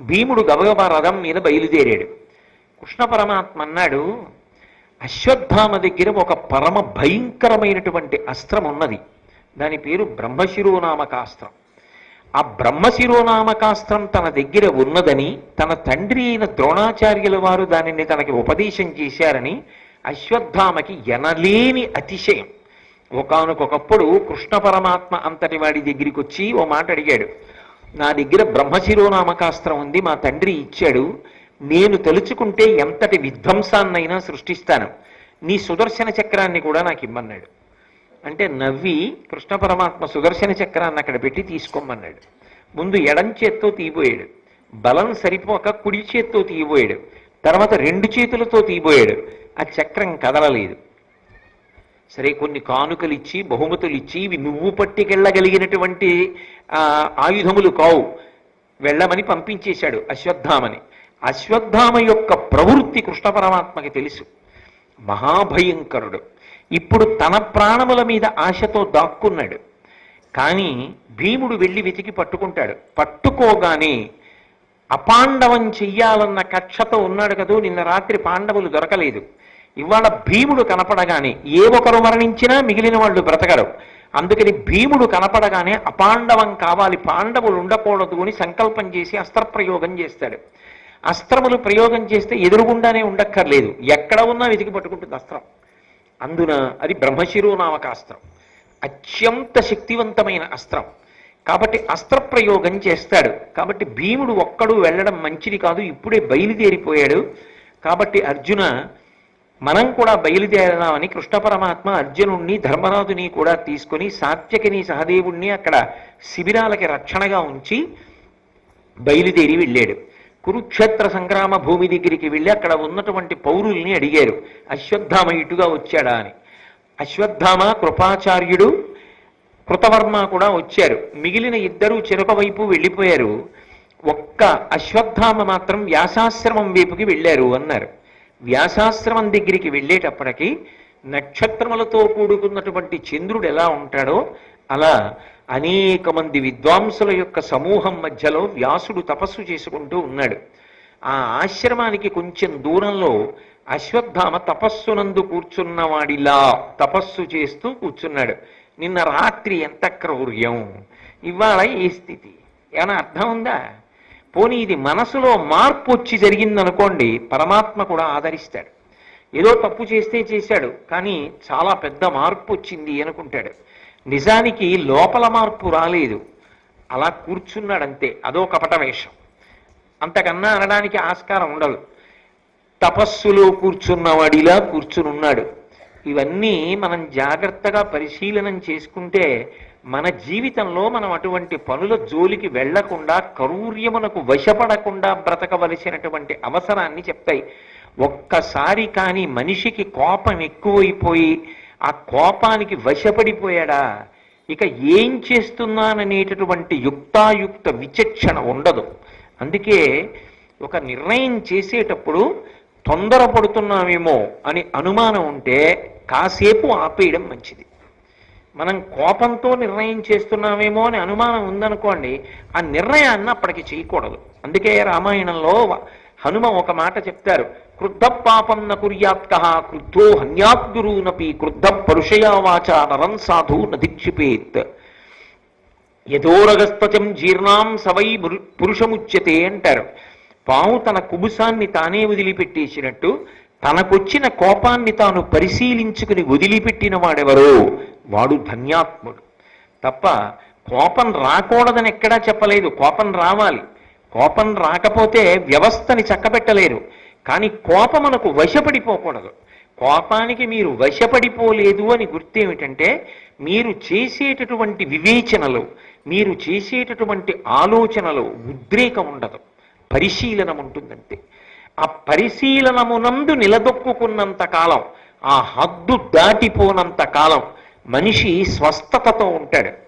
భీముడు గబగబ రథం మీద బయలుదేరాడు. కృష్ణ పరమాత్మ అన్నాడు అశ్వత్థామ దగ్గర ఒక పరమ భయంకరమైనటువంటి అస్త్రం ఉన్నది దాని పేరు బ్రహ్మశిరోనామకాస్త్రం. ఆ బ్రహ్మశిరోనామకాస్త్రం తన దగ్గర ఉన్నదని తన తండ్రి అయిన ద్రోణాచార్యుల వారు దానిని తనకి ఉపదేశం చేశారని అశ్వత్థామకి ఎనలేని అతిశయం. ఒకనకొకప్పుడు కృష్ణ పరమాత్మ అంతటి వాడి దగ్గరికి వచ్చి ఓ మాట అడిగాడు నా దగ్గర బ్రహ్మశిరోనామకాస్త్రం ఉంది మా తండ్రి ఇచ్చాడు. నేను తలుచుకుంటే ఎంతటి విధ్వంసాన్నైనా సృష్టిస్తాను. నీ సుదర్శన చక్రాన్ని కూడా నాకు ఇమ్మన్నాడు. అంటే నవ్వి కృష్ణ పరమాత్మ సుదర్శన చక్రాన్ని అక్కడ పెట్టి తీసుకోమన్నాడు. ముందు ఎడం చేత్తో తీయబోయాడు. బలం సరిపోక కుడి చేత్తో తీయబోయాడు. తర్వాత రెండు చేతులతో తీయబోయాడు. ఆ చక్రం కదలలేదు. సరే కొన్ని కానుకలు ఇచ్చి బహుమతులు ఇచ్చి ఇవి నువ్వు పట్టుకెళ్ళగలిగినటువంటి ఆ, ఆయుధములు కావు. వెళ్ళమని పంపించేశాడు అశ్వత్థామని. అశ్వత్థామ యొక్క ప్రవృత్తి కృష్ణ పరమాత్మకి తెలుసు. మహాభయంకరుడు. ఇప్పుడు తన ప్రాణముల మీద ఆశతో దాక్కున్నాడు. కానీ భీముడు వెళ్ళి వెతికి పట్టుకుంటాడు. పట్టుకోగానే అపాండవం చెయ్యాలన్న కక్షతో ఉన్నాడు కదూ నిన్న రాత్రి పాండవులు దొరకలేదు. ఇవాళ భీముడు కనపడగానే ఏ ఒకరు మరణించినా మిగిలిన వాళ్ళు బ్రతకరు. అందుకని భీముడు కనపడగానే అపాండవం కావాలి పాండవులు ఉండకూడదు అని సంకల్పం చేసి అస్త్రప్రయోగం చేస్తాడు. అస్త్రములు ప్రయోగం చేస్తే ఎదురుగుండానే ఉండక్కర్లేదు. ఎక్కడ ఉన్నా వెతికి పట్టుకుంటుంది అస్త్రం. అందున అది బ్రహ్మశిరోనామక అస్త్రం. అత్యంత శక్తివంతమైన అస్త్రం. కాబట్టి అస్త్ర ప్రయోగం చేస్తాడు. కాబట్టి భీముడు ఒక్కడు వెళ్ళడం మంచిది కాదు ఇప్పుడే బయలుదేరిపోయాడు. కాబట్టి అర్జున మనం కూడా బయలుదేరదామని కృష్ణ పరమాత్మ అర్జునుణ్ణి ధర్మరాజుని కూడా తీసుకొని సాత్యకిని సహదేవుణ్ణి అక్కడ శిబిరాలకి రక్షణగా ఉంచి బయలుదేరి వెళ్ళాడు. కురుక్షేత్ర సంగ్రామ భూమి దగ్గరికి వెళ్ళి అక్కడ ఉన్నటువంటి పౌరుల్ని అడిగారు. అశ్వత్థామ ఇటుగా వచ్చాడా అని. అశ్వత్థామ కృపాచార్యుడు కృతవర్మ కూడా వచ్చారు. మిగిలిన ఇద్దరు చెరుక వైపు వెళ్ళిపోయారు. ఒక్క అశ్వత్థామ మాత్రం వ్యాసాశ్రమం వైపుకి వెళ్ళారు అన్నారు. వ్యాసాశ్రమం దగ్గరికి వెళ్ళేటప్పటికి నక్షత్రములతో కూడుకున్నటువంటి చంద్రుడు ఎలా ఉంటాడో అలా అనేక మంది విద్వాంసుల యొక్క సమూహం మధ్యలో వ్యాసుడు తపస్సు చేసుకుంటూ ఉన్నాడు. ఆ ఆశ్రమానికి కొంచెం దూరంలో అశ్వత్థామ తపస్సునందు కూర్చున్నవాడిలా తపస్సు చేస్తూ కూర్చున్నాడు. నిన్న రాత్రి ఎంత క్రౌర్యం! ఇవాళ ఏ స్థితి? ఏమైనా అర్థం ఉందా? పోనీ ఇది మనసులో మార్పు వచ్చి జరిగిందనుకోండి పరమాత్మ కూడా ఆదరిస్తాడు. ఏదో తప్పు చేస్తే చేశాడు కానీ చాలా పెద్ద మార్పు వచ్చింది అనుకుంటాడు. నిజానికి లోపల మార్పు రాలేదు. అలా కూర్చున్నాడంతే అదో కపట వేషం. అంతకన్నా అనడానికి ఆస్కారం ఉండదు. తపస్సులో కూర్చున్నవాడిలా కూర్చునున్నాడు. ఇవన్నీ మనం జాగ్రత్తగా పరిశీలనం చేసుకుంటే మన జీవితంలో మనం అటువంటి పనుల జోలికి వెళ్ళకుండా కరూర్యమునకు వశపడకుండా బ్రతకవలసినటువంటి అవసరాన్ని చెప్తాయి. ఒక్కసారి కానీ మనిషికి కోపం ఎక్కువైపోయి ఆ కోపానికి వశపడిపోయాడా? ఇక ఏం చేస్తున్నాననేటటువంటి యుక్తాయుక్త విచక్షణ ఉండదు. అందుకే ఒక నిర్ణయం చేసేటప్పుడు తొందరపడుతున్నామేమో అని అనుమానం ఉంటే కాసేపు ఆపేయడం మంచిది. మనం కోపంతో నిర్ణయం చేస్తున్నామేమో అని అనుమానం ఉందనుకోండి ఆ నిర్ణయాన్ని అప్పటికి చేయకూడదు. అందుకే రామాయణంలో హనుమ ఒక మాట చెప్తారు. క్రుద్ధ పాపం న కుర్యాత్క క్రుద్ధో హన్యాద్గురూనపి క్రుద్ధ పరుషయావాచ నరం సాధు నధిక్షిపేత్ యథోరగస్తచం జీర్ణాం సవై పురుషముచ్యతే అంటారు. పాము తన కుబుసాన్ని తానే వదిలిపెట్టేసినట్టు తనకొచ్చిన కోపాన్ని తాను పరిశీలించుకుని వదిలిపెట్టిన వాడెవరో వాడు ధన్యాత్ముడు. తప్ప కోపం రాకూడదని ఎక్కడా చెప్పలేదు. కోపం రావాలి. కోపం రాకపోతే వ్యవస్థని చక్కబెట్టలేరు. కానీ కోపమునకు వశపడిపోకూడదు. కోపానికి మీరు వశపడిపోలేదు అని గుర్తేమిటంటే మీరు చేసేటటువంటి వివేచనలు మీరు చేసేటటువంటి ఆలోచనలు ఉద్రేకం ఉండదు. పరిశీలనం ఉంటుందంతే. ఆ పరిశీలనమునందు నిలదొక్కుకున్నంత కాలం ఆ హద్దు దాటిపోనంత కాలం మనిషి స్వస్థతతో ఉంటాడు.